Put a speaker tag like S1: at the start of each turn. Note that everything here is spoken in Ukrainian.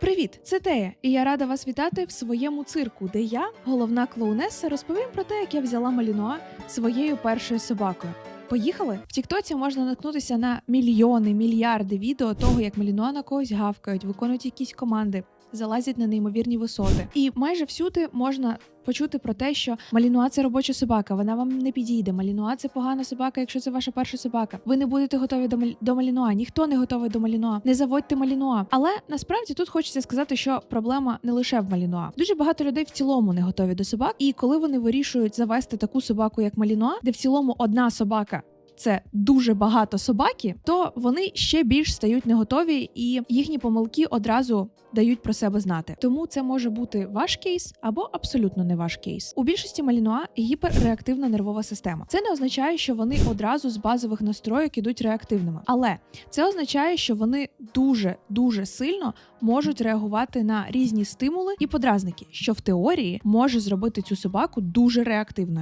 S1: Привіт, це Тея, і я рада вас вітати в своєму цирку, де я, головна клоунеса, розповім про те, як я взяла Малінуа своєю першою собакою. Поїхали? В Тіктоці можна наткнутися на мільйони, мільярди відео того, як Малінуа на когось гавкають, виконують якісь команди, залазять на неймовірні висоти. І майже всюди можна почути про те, що Малінуа це робоча собака, вона вам не підійде. Малінуа це погана собака, якщо це ваша перша собака. Ви не будете готові до, Мал- до Малінуа. Ніхто не готовий до Малінуа. Не заводьте Малінуа. Але насправді тут хочеться сказати, що проблема не лише в Малінуа. Дуже багато людей в цілому не готові до собак. І коли вони вирішують завести таку собаку, як Малінуа, де в цілому одна собака. Це дуже багато собаки, то вони ще більш стають не готові, і їхні помилки одразу дають про себе знати. Тому це може бути ваш кейс або абсолютно не ваш кейс. У більшості малінуа гіперреактивна нервова система. Це не означає, що вони одразу з базових настроїк ідуть реактивними, але це означає, що вони дуже дуже сильно можуть реагувати на різні стимули і подразники, що в теорії може зробити цю собаку дуже реактивною.